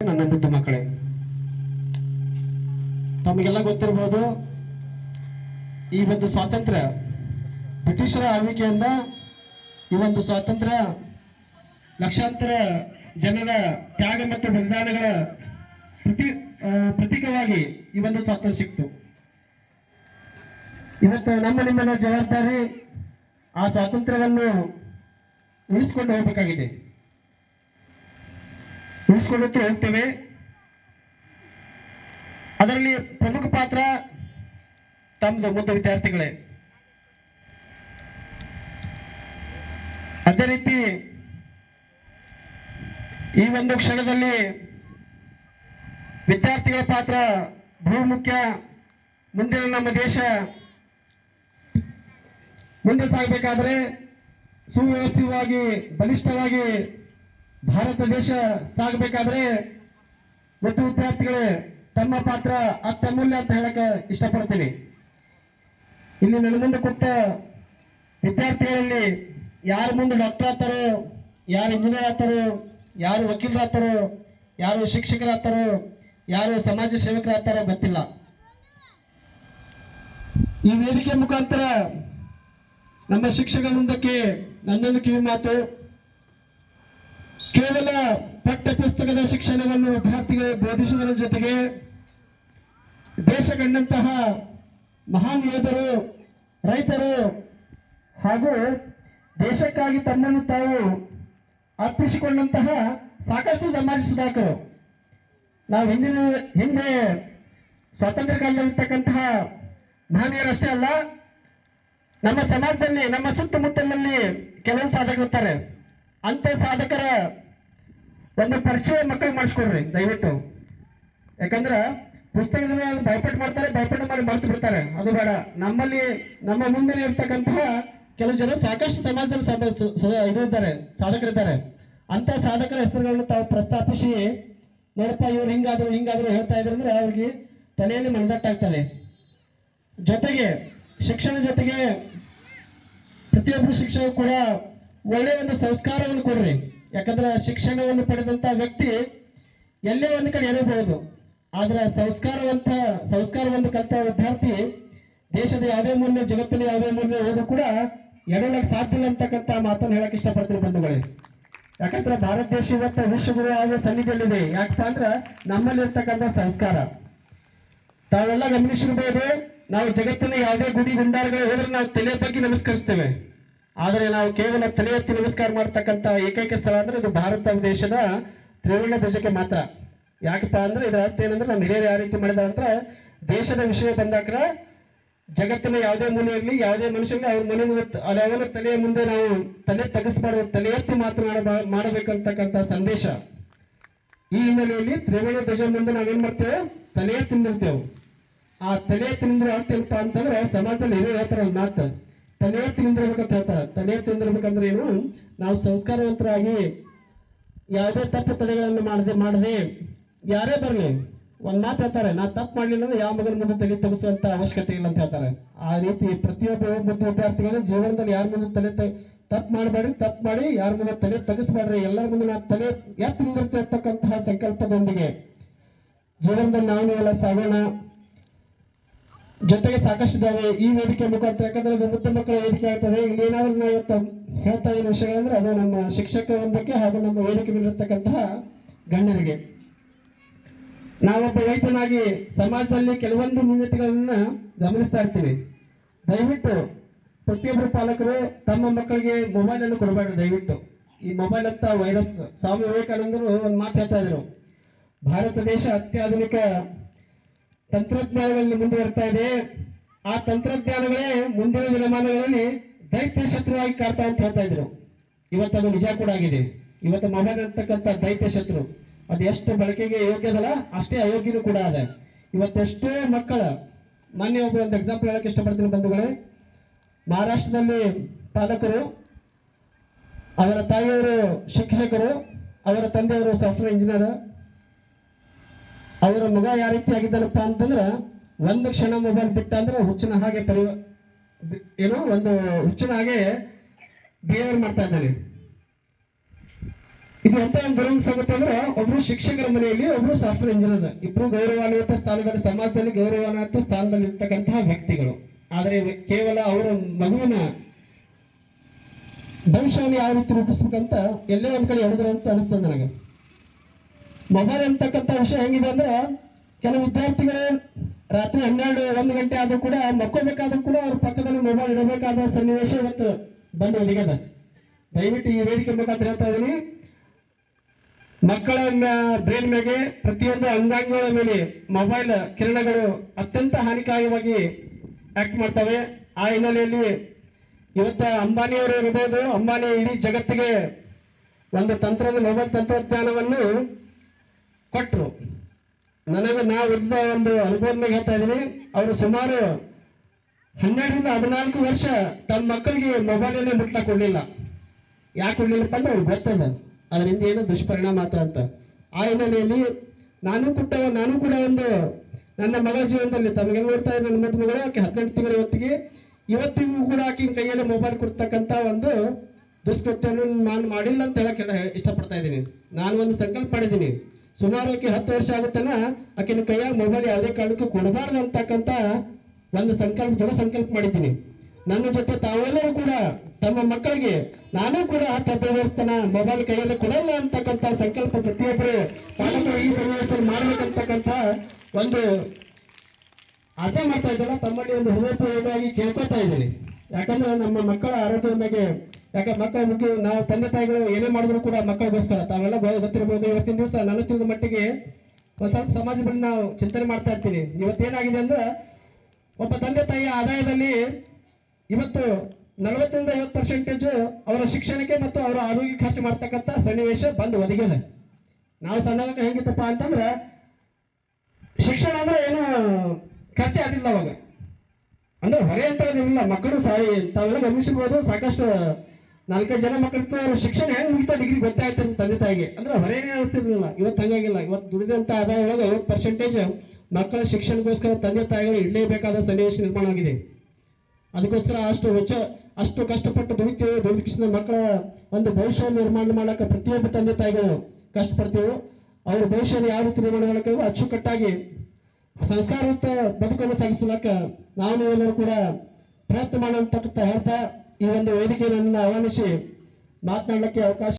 ನನ್ನ ಮುದ್ದು ಮಕ್ಕಳೇ. ತಮಗೆಲ್ಲ ಗೊತ್ತಿರಬಹುದು, ಈ ಒಂದು ಸ್ವಾತಂತ್ರ್ಯ ಬ್ರಿಟಿಷರ ಆಳ್ವಿಕೆಯಿಂದ ಈ ಒಂದು ಸ್ವಾತಂತ್ರ್ಯ ಲಕ್ಷಾಂತರ ಜನರ ತ್ಯಾಗ ಮತ್ತು ಬಲಿದಾನಗಳ ಪ್ರತಿ ಪ್ರತೀಕವಾಗಿ ಈ ಒಂದು ಸ್ವಾತಂತ್ರ್ಯ ಸಿಕ್ತು ಇವತ್ತು ನಮ್ಮ ನಿಮ್ಮನ್ನ ಜವಾಬ್ದಾರಿ ಆ ಸ್ವಾತಂತ್ರ್ಯವನ್ನು ಉಳಿಸ್ಕೊಂಡು ಹೋಗಬೇಕಾಗಿದೆ. ಉಳಿಸ್ಕೊಳ್ಳುತ್ತಾ ಹೋಗ್ತೇವೆ ಅದರಲ್ಲಿ ಪ್ರಮುಖ ಪಾತ್ರ ತಮ್ಮದು ಮುದ್ದು ವಿದ್ಯಾರ್ಥಿಗಳೇ. ಅದೇ ರೀತಿ ಈ ಒಂದು ಕ್ಷಣದಲ್ಲಿ ವಿದ್ಯಾರ್ಥಿಗಳ ಪಾತ್ರ ಬಹು ಮುಖ್ಯ. ಮುಂದಿನ ನಮ್ಮ ದೇಶ ಮುಂದೆ ಸಾಗಬೇಕಾದ್ರೆ ಸುವ್ಯವಸ್ಥಿತವಾಗಿ, ಬಲಿಷ್ಠವಾಗಿ ಭಾರತ ದೇಶ ಸಾಗಬೇಕಾದ್ರೆ ಮತ್ತು ವಿದ್ಯಾರ್ಥಿಗಳೇ ತಮ್ಮ ಪಾತ್ರ ಅತ್ಯಮೂಲ್ಯ ಅಂತ ಹೇಳಕ್ ಇಷ್ಟಪಡ್ತೀನಿ. ಇಲ್ಲಿ ನನ್ನ ಮುಂದೆ ಕೂತ ವಿದ್ಯಾರ್ಥಿಗಳಲ್ಲಿ ಯಾರು ಮುಂದೆ ಡಾಕ್ಟರ್ ಆಗ್ತಾರೋ, ಯಾರು ಇಂಜಿನಿಯರ್ ಆಗ್ತಾರೋ, ಯಾರು ವಕೀಲರಾಗ್ತಾರೋ ಯಾರು ಶಿಕ್ಷಕರಾಗ್ತಾರೋ, ಯಾರು ಸಮಾಜ ಸೇವಕರಾಗ್ತಾರೋ ಗೊತ್ತಿಲ್ಲ. ಈ ವೇದಿಕೆ ಮುಖಾಂತರ ನಮ್ಮ ಶಿಕ್ಷಕರ ಮುಂದಕ್ಕೆ ನನ್ನೊಂದು ಕಿವಿ ಮಾತು. ಕೇವಲ ಪಠ್ಯ ಪುಸ್ತಕದ ಶಿಕ್ಷಣವನ್ನು ವಿದ್ಯಾರ್ಥಿಗಳಿಗೆ ಬೋಧಿಸುವುದರ ಜೊತೆಗೆ ದೇಶ ಕಂಡಂತಹ ಮಹಾನ್ ಯೋಧರು, ರೈತರು ಹಾಗೂ ದೇಶಕ್ಕಾಗಿ ತಮ್ಮನ್ನು ತಾವು ಅರ್ಪಿಸಿಕೊಂಡಂತಹ ಸಾಕಷ್ಟು ಸಮಾಜ ಸುಧಾಕರು ನಾವು ಹಿಂದಿನ, ಹಿಂದೆ ಸ್ವಾತಂತ್ರ್ಯ ಕಾಲದಲ್ಲಿರ್ತಕ್ಕಂತಹ ಮಹನೀಯರಷ್ಟೇ ಅಲ್ಲ, ನಮ್ಮ ಸಮಾಜದಲ್ಲಿ, ನಮ್ಮ ಸುತ್ತಮುತ್ತಲಿನಲ್ಲಿ ಕೆಲವು ಸಾಧಕರಿರ್ತಾರೆ ಅಂತ ಸಾಧಕರ ಒಂದು ಪರಿಚಯ ಮಕ್ಕಳು ಮಾಡಿಸ್ಕೊಡ್ರಿ, ದಯವಿಟ್ಟು. ಯಾಕಂದ್ರೆ ಪುಸ್ತಕದಲ್ಲಿ ಅದು ಭಯಪಟ್ಟು ಮಾಡ್ತಾರೆ, ಭಯಪಟ್ಟು ಮಾಡಿ ಮರೆತು ಬಿಡ್ತಾರೆ. ಅದು ಬೇಡ. ನಮ್ಮಲ್ಲಿ, ನಮ್ಮ ಮುಂದೆ ಇರ್ತಕ್ಕಂತಹ ಕೆಲವು ಜನ ಸಾಕಷ್ಟು ಸಮಾಜದಲ್ಲಿ ಇದು ಇದ್ದಾರೆ, ಸಾಧಕರಿದ್ದಾರೆ. ಅಂತ ಸಾಧಕರ ಹೆಸರುಗಳನ್ನು ತಾವು ಪ್ರಸ್ತಾಪಿಸಿ, ನೋಡಪ್ಪ, ಇವ್ರು ಹಿಂಗಾದ್ರು ಹಿಂಗಾದ್ರು ಹೇಳ್ತಾ ಇದ್ರು ಅಂದ್ರೆ ಅವ್ರಿಗೆ ತಲೆಯಲ್ಲಿ ಮನದಟ್ಟಾಗ್ತದೆ ಜೊತೆಗೆ, ಶಿಕ್ಷಣ ಜೊತೆಗೆ ಪ್ರತಿಯೊಬ್ಬರು ಶಿಕ್ಷಕ ಕೂಡ ಒಳ್ಳೆಯ ಒಂದು ಸಂಸ್ಕಾರವನ್ನು ಕೊಡ್ರಿ. ಯಾಕಂದ್ರೆ ಶಿಕ್ಷಣವನ್ನು ಪಡೆದಂತ ವ್ಯಕ್ತಿ ಎಲ್ಲೇ ಒಂದು ಕಡೆ ಎಳಬಹುದು ಆದ್ರೆ ಸಂಸ್ಕಾರವಂತ, ಸಂಸ್ಕಾರವನ್ನು ಕಲಿತ ವಿದ್ಯಾರ್ಥಿ ದೇಶದ ಯಾವುದೇ ಮೂಲ್ಯ, ಜಗತ್ತಿನ ಯಾವುದೇ ಮೂಲ ಹೋದ್ರು ಕೂಡ ಎಡಲಕ್ಕೆ ಸಾಧ್ಯ ಇಲ್ಲ ಅಂತಕ್ಕಂಥ ಮಾತನ್ನು ಹೇಳಕ್ ಇಷ್ಟಪಡ್ತೀನಿ ಬಂಧುಗಳೇ. ಯಾಕಂದ್ರೆ ಭಾರತ ದೇಶ ಇವತ್ತು ವಿಶ್ವಗುರು ಆದ ಸನ್ನಿಧಿಯಲ್ಲಿದೆ. ಯಾಕಪ್ಪ ಅಂದ್ರೆ ನಮ್ಮಲ್ಲಿ ಇರ್ತಕ್ಕಂಥ ಸಂಸ್ಕಾರ. ತಾವೆಲ್ಲ ಗಮನಿಸಿರ್ಬೋದು, ನಾವು ಜಗತ್ತಿನ ಯಾವುದೇ ಗುಡಿ, ಗುಂಡಾರಗಳು ಹೋದ್ರೆ ನಾವು ತಲೆ ಬಗ್ಗೆ ನಮಸ್ಕರಿಸ್ತೇವೆ. ಆದರೆ ನಾವು ಕೇವಲ ತಲೆ ಎತ್ತಿ ನಮಸ್ಕಾರ ಮಾಡ್ತಕ್ಕಂಥ ಏಕೈಕ ಸ್ಥಳ ಅಂದ್ರೆ ಇದು ಭಾರತ ದೇಶದ ತ್ರಿವರ್ಣ ಧ್ವಜಕ್ಕೆ ಮಾತ್ರ. ಯಾಕಪ್ಪ ಅಂದ್ರೆ ಇದರ ಅರ್ಥ ಏನಂದ್ರೆ ನಮ್ಮ ಹಿರಿಯರು ಯಾವ ರೀತಿ ಮಾಡಿದ ಅಂದ್ರೆ ದೇಶದ ವಿಷಯ ಬಂದಾಕ್ರ ಜಗತ್ತಿನ ಯಾವುದೇ ಮೂಲೆ ಇರಲಿ, ಯಾವುದೇ ಮನುಷ್ಯನಿಗೆ ಅವ್ರ ಮನೆ ಮುಂದೆ ಅವನ ತಲೆಯ ಮುಂದೆ ನಾವು ತಲೆ ತಗಸ್ಬಾರ್ದು ತಲೆ ಎತ್ತಿ ಮಾತನಾಡ ಮಾಡಬೇಕಂತಕ್ಕಂಥ ಸಂದೇಶ. ಈ ಹಿನ್ನೆಲೆಯಲ್ಲಿ ತ್ರಿವರ್ಣ ಧ್ವಜ ಮುಂದೆ ನಾವೇನ್ ಮಾಡ್ತೇವೆ? ತಲೆ ತಿಂದಿರ್ತೇವೆ ಆ ತಲೆ ತಿಂದಿರೋ ಅರ್ಥ ಏನಪ್ಪ ಅಂತಂದ್ರೆ ಸಮಾಜದಲ್ಲಿ ಹೇಳ್ತಾರ ಒಂದು ಮಾತು. ತಲೆ ತಿಂದಿರ್ಬೇಕಂತ ಹೇಳ್ತಾರೆ. ತಲೆ ತಿಂದಿರ್ಬೇಕಂದ್ರೆ ಏನು? ನಾವು ಸಂಸ್ಕಾರವಂತರಾಗಿ ಯಾವುದೇ ತಪ್ಪು ತಡೆಗಳನ್ನು ಮಾಡದೆ ಮಾಡದೆ ಯಾರೇ ಬರಲಿ, ಒಂದ್ ಮಾತು ಹೇಳ್ತಾರೆ, ನಾ ತಪ್ಪು ಮಾಡಲಿಲ್ಲ ಅಂದ್ರೆ ಯಾವ ಮಗನ ಮುಂದೆ ತಲೆ ತಗಿಸುವಂತ ಅವಶ್ಯಕತೆ ಇಲ್ಲ ಅಂತ ಹೇಳ್ತಾರೆ. ಆ ರೀತಿ ಪ್ರತಿಯೊಬ್ಬ ಒಬ್ಬ ವಿದ್ಯಾರ್ಥಿಗಳು ಜೀವನದಲ್ಲಿ ಯಾರ ಮುಂದೆ ತಲೆ ತಪ್ಪು ಮಾಡಬೇಡ್ರಿ, ತಪ್ಪು ಮಾಡಿ ಯಾರ ಮುಂದೆ ತಲೆ ತಗ್ಸ್ಬೇಡ್ರಿ, ಎಲ್ಲರ ಮುಂದೆ ನಾ ತಲೆ ಎತ್ತಿರ್ತಕ್ಕಂತಹ ಸಂಕಲ್ಪದೊಂದಿಗೆ ಜೀವನದಲ್ಲಿ ನಾವು ಎಲ್ಲ ಸಾಗೋಣ. ಜೊತೆಗೆ ಸಾಕಷ್ಟು ಇದಾವೆ ಈ ವೇದಿಕೆ ಮುಖಾಂತರ ಯಾಕಂದ್ರೆ ಅದು ಮುದ್ದ ಮಕ್ಕಳ ವೇದಿಕೆ ಆಗ್ತದೆ. ಇಲ್ಲಿ ಏನಾದ್ರೂ ನಾವು ಇವತ್ತು ಹೇಳ್ತಾ ಇರೋ ವಿಷಯಗಳಂದ್ರೆ ಅದು ನಮ್ಮ ಶಿಕ್ಷಕ ಒಂದಕ್ಕೆ ಹಾಗೂ ನಮ್ಮ ವೇದಿಕೆ ಮೇಲಿರ್ತಕ್ಕಂತಹ ಗಣ್ಯರಿಗೆ. ನಾವೊಬ್ಬ ರೈತನಾಗಿ ಸಮಾಜದಲ್ಲಿ ಕೆಲವೊಂದು ನ್ಯೂನತೆಗಳನ್ನ ಗಮನಿಸ್ತಾ ಇರ್ತೀವಿ. ದಯವಿಟ್ಟು ಪ್ರತಿಯೊಬ್ಬರು ಪಾಲಕರು ತಮ್ಮ ಮಕ್ಕಳಿಗೆ ಮೊಬೈಲ್ ಅನ್ನು ಕೊಡಬಾರ್ದು ದಯವಿಟ್ಟು. ಈ ಮೊಬೈಲ್ ಅಂತ ವೈರಸ್ ಸ್ವಾಮಿ ವಿವೇಕಾನಂದರು ಒಂದು ಮಾತು ಹೇಳ್ತಾ ಇದ್ರು. ಭಾರತ ದೇಶ ಅತ್ಯಾಧುನಿಕ ತಂತ್ರಜ್ಞಾನಗಳಲ್ಲಿ ಮುಂದುವರ್ತಾ ಇದೆ. ಆ ತಂತ್ರಜ್ಞಾನಗಳೇ ಮುಂದಿನ ದಿನಮಾನಗಳಲ್ಲಿ ದೈತ್ಯ ಶತ್ರುವಾಗಿ ಕಾಡ್ತಾ ಅಂತ ಹೇಳ್ತಾ ಇದ್ರು. ಇವತ್ತು ಅದು ನಿಜ ಕೂಡ ಆಗಿದೆ. ಇವತ್ತು ಮೊಬೈಲ್ ಇರ್ತಕ್ಕಂಥ ದೈತ್ಯ ಶತ್ರು. ಅದು ಎಷ್ಟು ಬಳಕೆಗೆ ಯೋಗ್ಯದಲ್ಲ, ಅಷ್ಟೇ ಅಯೋಗ್ಯನೂ ಕೂಡ ಅದ. ಇವತ್ತೆಷ್ಟೋ ಮಕ್ಕಳ, ಮೊನ್ನೆ ಒಬ್ಬ ಒಂದು ಎಕ್ಸಾಂಪಲ್ ಹೇಳಕ್ಕೆ ಇಷ್ಟಪಡ್ತೀನಿ ಬಂಧುಗಳೇ. ಮಹಾರಾಷ್ಟ್ರದಲ್ಲಿ ಪಾಲಕರು, ಅವರ ತಾಯಿಯವರು ಶಿಕ್ಷಕರು, ಅವರ ತಂದೆಯವರು ಸಾಫ್ಟ್ವೇರ್ ಇಂಜಿನಿಯರ್ ಅವರ ಮಗ ಯಾವ ರೀತಿ ಆಗಿದ್ದಲ್ಲಪ್ಪ ಅಂತಂದ್ರೆ, ಒಂದು ಕ್ಷಣ ಮೊಬೈಲ್ ಬಿಟ್ಟ ಅಂದ್ರೆ ಹುಚ್ಚಿನ ಹಾಗೆ ಪರಿ ಏನೋ ಒಂದು ಹುಚ್ಚಿನ ಹಾಗೆ ಬಿಹೇವಿಯರ್ ಮಾಡ್ತಾ ಇದ್ದಾನೆ. ಇದು ಎಂತ ಒಂದು ದುರಂತ ಸಂಗತಿ ಅಂದ್ರೆ, ಒಬ್ರು ಶಿಕ್ಷಕರ ಮನೆಯಲ್ಲಿ ಒಬ್ರು ಸಾಫ್ಟ್ವೇರ್ ಇಂಜಿನಿಯರ್ ಇಬ್ರು ಗೌರವಾನ್ವಿತ ಸ್ಥಾನದಲ್ಲಿ, ಸಮಾಜದಲ್ಲಿ ಗೌರವಾನ್ವಿತ ಸ್ಥಾನದಲ್ಲಿ ಇರ್ತಕ್ಕಂತಹ ವ್ಯಕ್ತಿಗಳು. ಆದರೆ ಕೇವಲ ಅವರ ಮಗುವಿನ ಭವಿಷ್ಯವನ್ನು ಯಾವ ರೀತಿ ರೂಪಿಸ್ಬೇಕಂತ ಎಲ್ಲೇ ಒಂದ್ ಕಡೆ ಹೇಳಿದ್ರು ಅಂತ ಅನಿಸ್ತದೆ ನನಗೆ. ಮೊಬೈಲ್ ಅಂತಕ್ಕಂಥ ವಿಷಯ ಹೆಂಗಿದೆ ಅಂದ್ರೆ ಕೆಲವು ವಿದ್ಯಾರ್ಥಿಗಳು ರಾತ್ರಿ ಹನ್ನೆರಡು, ಒಂದು ಗಂಟೆ ಆದ್ರೂ ಕೂಡ ಮಕ್ಕೋಬೇಕಾದ್ರೂ ಕೂಡ ಅವ್ರ ಪಕ್ಕದಲ್ಲಿ ಮೊಬೈಲ್ ಇಡಬೇಕಾದ ಸನ್ನಿವೇಶ ಇವತ್ತು ಬಂದು ಒದಗ್ಯದ ದಯವಿಟ್ಟು ಈ ವೇದಿಕೆ ಮುಖಾಂತರ ಹೇಳ್ತಾ ಇದೀನಿ ಮಕ್ಕಳ ಬ್ರೈನ್ ಮೇಲೆ ಪ್ರತಿಯೊಂದು ಅಂಗಾಂಗಗಳ ಮೇಲೆ ಮೊಬೈಲ್ ಕಿರಣಗಳು ಅತ್ಯಂತ ಹಾನಿಕಾರಕವಾಗಿ ಆಕ್ಟ್ ಮಾಡ್ತವೆ. ಆ ಹಿನ್ನೆಲೆಯಲ್ಲಿ ಇವತ್ತ ಅಂಬಾನಿಯವರು ಇರ್ಬೋದು, ಅಂಬಾನಿ ಇಡೀ ಜಗತ್ತಿಗೆ ಒಂದು ತಂತ್ರದ, ಮೊಬೈಲ್ ತಂತ್ರಜ್ಞಾನವನ್ನು ಕೊಟ್ಟರು ನನಗೆ ನಾವು ಇದ್ದ ಒಂದು ಅನುಭವದ ಮೇಲೆ ಹೇಳ್ತಾ ಇದ್ದೀನಿ. ಅವರು ಸುಮಾರು ಹನ್ನೆರಡರಿಂದ ಹದಿನಾಲ್ಕು ವರ್ಷ ತಮ್ಮ ಮಕ್ಕಳಿಗೆ ಮೊಬೈಲನ್ನೇ ಮುಟ್ಲಕ್ಕೆ ಕೊಡಲಿಲ್ಲ. ಯಾಕೆ ಕೊಡ್ಲಿಲ್ಲಪ್ಪ ಅಂದ್ರೆ ಅವ್ರಿಗೆ ಗೊತ್ತದ. ಅದರಿಂದ ಏನು ದುಷ್ಪರಿಣಾಮ ಮಾತ್ರ ಅಂತ. ಆ ಹಿನ್ನೆಲೆಯಲ್ಲಿ ನಾನು ಕೊಟ್ಟ, ನಾನು ಕೂಡ ಒಂದು ನನ್ನ ಮಗ ಜೀವನದಲ್ಲಿ ತಮಗೆ ನೋಡ್ತಾ ಇದ್ದಾರೆ ನನ್ನ ಮದ್ದು ಮಗಳು, ಆಕೆ ಹದಿನೆಂಟು ತಿಂಗಳ ಇವತ್ತಿಗೆ ಇವತ್ತಿಗೂ ಕೂಡ ಆಕಿನ ಕೈಯಲ್ಲಿ ಮೊಬೈಲ್ ಕೊಡ್ತಕ್ಕಂಥ ಒಂದು ದುಷ್ಕೃತ್ಯವನ್ನು ನಾನು ಮಾಡಿಲ್ಲ ಅಂತ ಹೇಳಕ್ಕೆ ಇಷ್ಟಪಡ್ತಾ ಇದ್ದೀನಿ. ನಾನು ಒಂದು ಸಂಕಲ್ಪ ಮಾಡಿದ್ದೀನಿ. ಸುಮಾರು ಆಕೆ ಹತ್ತು ವರ್ಷ ಆಗುತ್ತನ, ಆಕಿನ ಕೈಯಾಗ ಮೊಬೈಲ್ ಯಾವುದೇ ಕಾರಣಕ್ಕೂ ಕೊಡಬಾರ್ದು ಅಂತಕ್ಕಂಥ ಒಂದು ಸಂಕಲ್ಪ, ದೃಢ ಸಂಕಲ್ಪ ಮಾಡಿದ್ದೀನಿ. ನನ್ನ ಜೊತೆ ತಾವೆಲ್ಲರೂ ಕೂಡ, ತಮ್ಮ ಮಕ್ಕಳಿಗೆ ನಾನು ಕೂಡ ಹತ್ತು ಹದಿನೈದು ವರ್ಷ ತನ ಮೊಬೈಲ್ ಕೈಯಲ್ಲಿ ಕೊಡಲ್ಲ ಅಂತಕ್ಕಂಥ ಸಂಕಲ್ಪ ಪ್ರತಿಯೊಬ್ಬರು ಪಾಲಕರು ಈ ಸನ್ನಿವೇಶದಲ್ಲಿ ಮಾಡ್ಬೇಕಂತಕ್ಕಂಥ ಒಂದು ಅದೇ ಮಾಡ್ತಾ ಇದ್ದಲ್ಲ ತಮ್ಮಲ್ಲಿ ಒಂದು ಹೃದಯಪೂರ್ವಕವಾಗಿ ಕೇಳ್ಕೊತಾ ಇದ್ದೀನಿ. ಯಾಕಂದ್ರೆ ನಮ್ಮ ಮಕ್ಕಳ ಆರೋಗ್ಯದ ಬಗ್ಗೆ ಯಾಕೆ ಮಕ್ಕಳ ಮುಖ್ಯ ನಾವು ತಂದೆ ತಾಯಿಗಳು ಏನೇ ಮಾಡಿದ್ರು ಕೂಡ ಮಕ್ಕಳಿಗೋಸ್ಕರ ತಾವೆಲ್ಲ ಗೊತ್ತಿರಬಹುದು ಇವತ್ತಿನ ದಿವಸ ನನ್ನ ತಿಳಿದ ಮಟ್ಟಿಗೆ ಒಂದು ಸ್ವಲ್ಪ ಸಮಾಜದ ಬಗ್ಗೆ ನಾವು ಚಿಂತನೆ ಮಾಡ್ತಾ ಇರ್ತೀನಿ ಇವತ್ತೇನಾಗಿದೆ ಅಂದ್ರೆ ಒಬ್ಬ ತಂದೆ ತಾಯಿಯ ಆದಾಯದಲ್ಲಿ ಇವತ್ತು ನಲವತ್ತರಿಂದ ಐವತ್ತು ಪರ್ಸೆಂಟೇಜ್ ಅವರ ಶಿಕ್ಷಣಕ್ಕೆ ಮತ್ತು ಅವರ ಆರೋಗ್ಯ ಖರ್ಚು ಮಾಡ್ತಕ್ಕಂಥ ಸನ್ನಿವೇಶ ಬಂದು ಒದಗಿದೆ. ನಾವು ಸಣ್ಣದಾಗ ಹೆಂಗಿತ್ತಪ್ಪ ಅಂತಂದ್ರೆ ಶಿಕ್ಷಣ ಅಂದ್ರೆ ಏನು ಖರ್ಚೆ ಆಗಿಲ್ಲ ಅವಾಗ. ಅಂದ್ರೆ ಹೊರೆ ಅಂತ ಏನಿಲ್ಲ. ಮಕ್ಕಳು ಸಾರಿ, ತಾವೆಲ್ಲ ಗಮನಿಸಬಹುದು ಸಾಕಷ್ಟು ನಾಲ್ಕೈದು ಜನ ಅವ್ರ ಶಿಕ್ಷಣ ಹೆಂಗ್ ಮುಗಿತಾ ಡಿಗ್ರಿ ಗೊತ್ತಾಯ್ತು ಅಂತ ತಂದೆ ತಾಯಿಗೆ. ಅಂದ್ರೆ ಹೊರೆನೇ ಅನಿಸ್ತಿರ್ಲಿಲ್ಲ ಇವತ್ತು ಹಂಗಾಗಿಲ್ಲ. ಇವತ್ತು ದುಡಿದಂತ ಆದಾಯ ಒಳಗೆ ಐವತ್ತು ಪರ್ಸೆಂಟೇಜ್ ಮಕ್ಕಳ ಶಿಕ್ಷಣಕ್ಕೋಸ್ಕರ ತಂದೆ ತಾಯಿಗಳು ಇಡಲೇಬೇಕಾದ ಸನ್ನಿವೇಶ ನಿರ್ಮಾಣ ಆಗಿದೆ. ಅದಕ್ಕೋಸ್ಕರ ಅಷ್ಟು ವೆಚ್ಚ, ಅಷ್ಟು ಕಷ್ಟಪಟ್ಟು ದುಡಿತೀವಿ. ದುಡಿದ ಮಕ್ಕಳ ಒಂದು ಭವಿಷ್ಯ ನಿರ್ಮಾಣ ಮಾಡಕ್ಕೆ ಪ್ರತಿಯೊಬ್ಬ ತಂದೆ ತಾಯಿಗಳು ಕಷ್ಟಪಡ್ತೀವೋ, ಅವ್ರ ಭವಿಷ್ಯನ ಯಾವ ರೀತಿ ನಿರ್ಮಾಣ ಮಾಡಕ್ಕೆ ಅಚ್ಚುಕಟ್ಟಾಗಿ ಸಂಸ್ಕಾರಯುಕ್ತ ಬದುಕನ್ನು ಸಾಗಿಸಲಕ್ಕ ನಾನು ಎಲ್ಲರೂ ಕೂಡ ಪ್ರಯತ್ನ ಮಾಡುವಂತಕ್ಕಂಥ ಹೇಳ್ತಾ ಈ ಒಂದು ವೇದಿಕೆಯನ್ನು ಆಹ್ವಾನಿಸಿ ಮಾತನಾಡಲಿಕ್ಕೆ ಅವಕಾಶ